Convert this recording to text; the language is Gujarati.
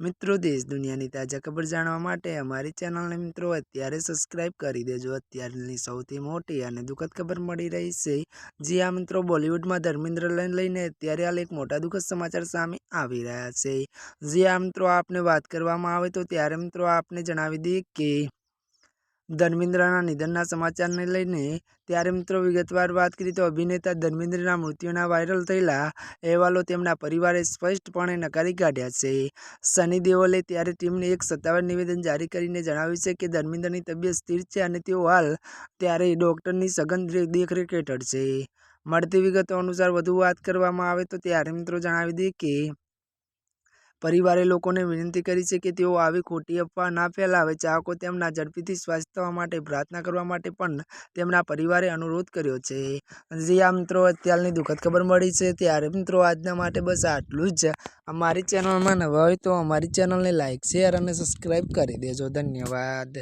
મિત્રો, દેશ દુનિયાની તાજા ખબર જાણવા માટે અમારી ચેનલને મિત્રો, અત્યારે સબસ્ક્રાઇબ કરી દેજો. અત્યારની સૌથી મોટી અને દુઃખદ ખબર મળી રહી છે, જે આ મિત્રો, બોલિવૂડમાં ધર્મેન્દ્ર લઈને અત્યારે હાલ એક મોટા દુઃખદ સમાચાર સામે આવી રહ્યા છે. જે આ મિત્રો, આપને વાત કરવામાં આવે તો ત્યારે મિત્રો, આપને જણાવી દઈએ કે ધર્મેન્દ્રના નિધનના સમાચારને લઈને ત્યારે મિત્રો વિગતવાર વાત કરીએ તો અભિનેતા ધર્મેન્દ્રના મૃત્યુના વાયરલ થયેલા અહેવાલો તેમના પરિવારે સ્પષ્ટપણે નકારી કાઢ્યા છે. સની દેઓલે ત્યારે ટીમને એક સત્તાવાર નિવેદન જારી કરીને જણાવ્યું છે કે ધર્મેન્દ્રની તબિયત સ્થિર છે અને તેઓ હાલ ત્યારે ડૉક્ટરની સઘન દેખરેખ હેઠળ છે. મળતી વિગતો અનુસાર વધુ વાત કરવામાં આવે તો ત્યારે મિત્રો જણાવી દઈએ કે પરિવારે લોકોને વિનંતી કરી છે કે તેઓ આવી ખોટી અફવા ના ફેલાવે, ચાહકો તેમના ઝડપીથી સ્વાસ્થ્ય થવા માટે પ્રાર્થના કરવા માટે પણ તેમના પરિવારે અનુરોધ કર્યો છે. જે આ મિત્રો, અત્યારની દુઃખદ ખબર મળી છે. ત્યારે મિત્રો, આજના માટે બસ આટલું જ. અમારી ચેનલમાં નવા હોય તો અમારી ચેનલને લાઇક શેર અને સબસ્ક્રાઈબ કરી દેજો. ધન્યવાદ.